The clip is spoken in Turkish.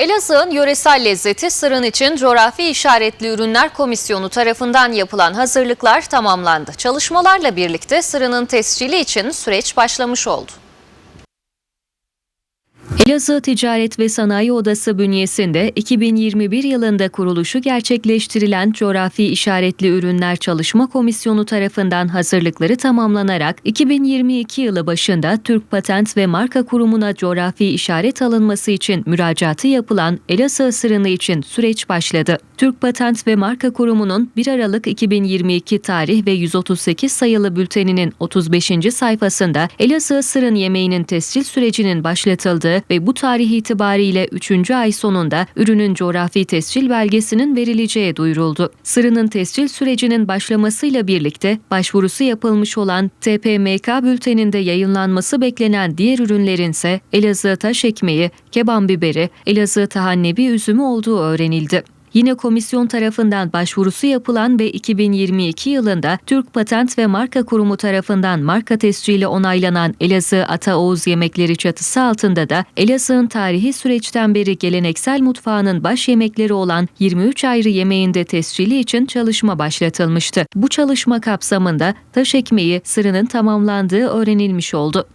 Elazığ'ın yöresel lezzeti sırın için coğrafi işaretli ürünler komisyonu tarafından yapılan hazırlıklar tamamlandı. Çalışmalarla birlikte sırının tescili için süreç başlamış oldu. Elazığ Ticaret ve Sanayi Odası bünyesinde 2021 yılında kuruluşu gerçekleştirilen Coğrafi İşaretli Ürünler Çalışma Komisyonu tarafından hazırlıkları tamamlanarak 2022 yılı başında Türk Patent ve Marka Kurumu'na coğrafi işaret alınması için müracaatı yapılan Elazığ sırrını için süreç başladı. Türk Patent ve Marka Kurumu'nun 1 Aralık 2022 tarih ve 138 sayılı bülteninin 35. sayfasında Elazığ sırın yemeğinin tescil sürecinin başlatıldığı ve bu tarih itibariyle 3. ay sonunda ürünün coğrafi tescil belgesinin verileceği duyuruldu. Sırının tescil sürecinin başlamasıyla birlikte başvurusu yapılmış olan TPMK bülteninde yayınlanması beklenen diğer ürünlerin ise Elazığ taş ekmeği, keban biberi, Elazığ tahannebi üzümü olduğu öğrenildi. Yine komisyon tarafından başvurusu yapılan ve 2022 yılında Türk Patent ve Marka Kurumu tarafından marka tescili onaylanan Elazığ Ata Oğuz yemekleri çatısı altında da Elazığ'ın tarihi süreçten beri geleneksel mutfağının baş yemekleri olan 23 ayrı yemeğinde tescili için çalışma başlatılmıştı. Bu çalışma kapsamında taş ekmeği sırının tamamlandığı öğrenilmiş oldu.